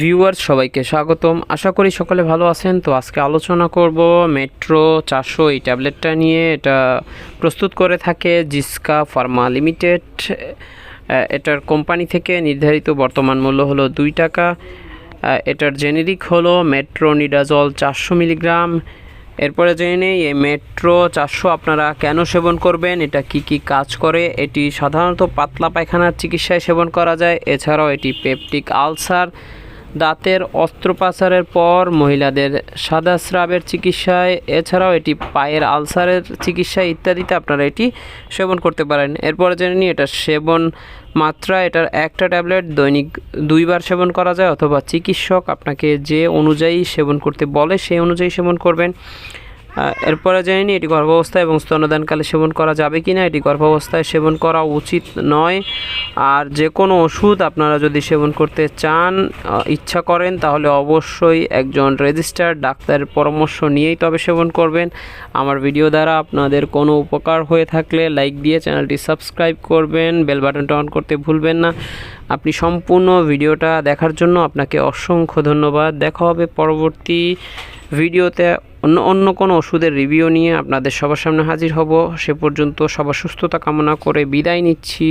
Viewers সবাইকে স্বাগতম। আশা করি সকলে ভালো আছেন। তো আজকে আলোচনা করব মেট্রো চারশো এই ট্যাবলেটটা নিয়ে। এটা প্রস্তুত করে থাকে জিসকা ফার্মা লিমিটেড এটার কোম্পানি থেকে নির্ধারিত বর্তমান মূল্য হলো দুই টাকা। এটার জেনেরিক হলো মেট্রো নিডাজল চারশো মিলিগ্রাম। এরপরে জেনে নেই, এই মেট্রো চারশো আপনারা কেন সেবন করবেন? এটা কি কি কাজ করে? এটি সাধারণত পাতলা পায়খানার চিকিৎসায় সেবন করা যায়। এছাড়াও এটি পেপটিক আলসার দাঁতের অস্ত্রোপচারের পর মহিলাদের সাদা স্রাবের চিকিৎসায়, এছাড়াও এটি পায়ের আলসারের চিকিৎসা ইত্যাদিতে আপনারা এটি সেবন করতে পারেন। এরপরে জেনে নিই, এটা সেবন মাত্রা, এটার একটা ট্যাবলেট দৈনিক দুইবার সেবন করা যায় অথবা চিকিৎসক আপনাকে যে অনুযায়ী সেবন করতে বলে সেই অনুযায়ী সেবন করবেন। এরপরে জেনে এটি গর্ভাবস্থায় এবং স্তনদানকালে সেবন করা যাবে কি না এটি গর্ভাবস্থায় সেবন করা উচিত নয়। আর যে কোনো ওষুধ আপনারা যদি সেবন করতে চান ইচ্ছা করেন, তাহলে অবশ্যই একজন রেজিস্টার্ড ডাক্তারের পরামর্শ নিয়েই তবে সেবন করবেন। আমার ভিডিও দ্বারা আপনাদের কোনো উপকার হয়ে থাকলে লাইক দিয়ে চ্যানেলটি সাবস্ক্রাইব করবেন, বেল বাটনটা অন করতে ভুলবেন না। আপনি সম্পূর্ণ ভিডিওটা দেখার জন্য আপনাকে অসংখ্য ধন্যবাদ। দেখা হবে পরবর্তী ভিডিওতে অন্য অন্য কোনো ওষুধের রিভিউ নিয়ে আপনাদের সবার সামনে হাজির হব। সে পর্যন্ত সবার সুস্থতা কামনা করে বিদায় নিচ্ছি।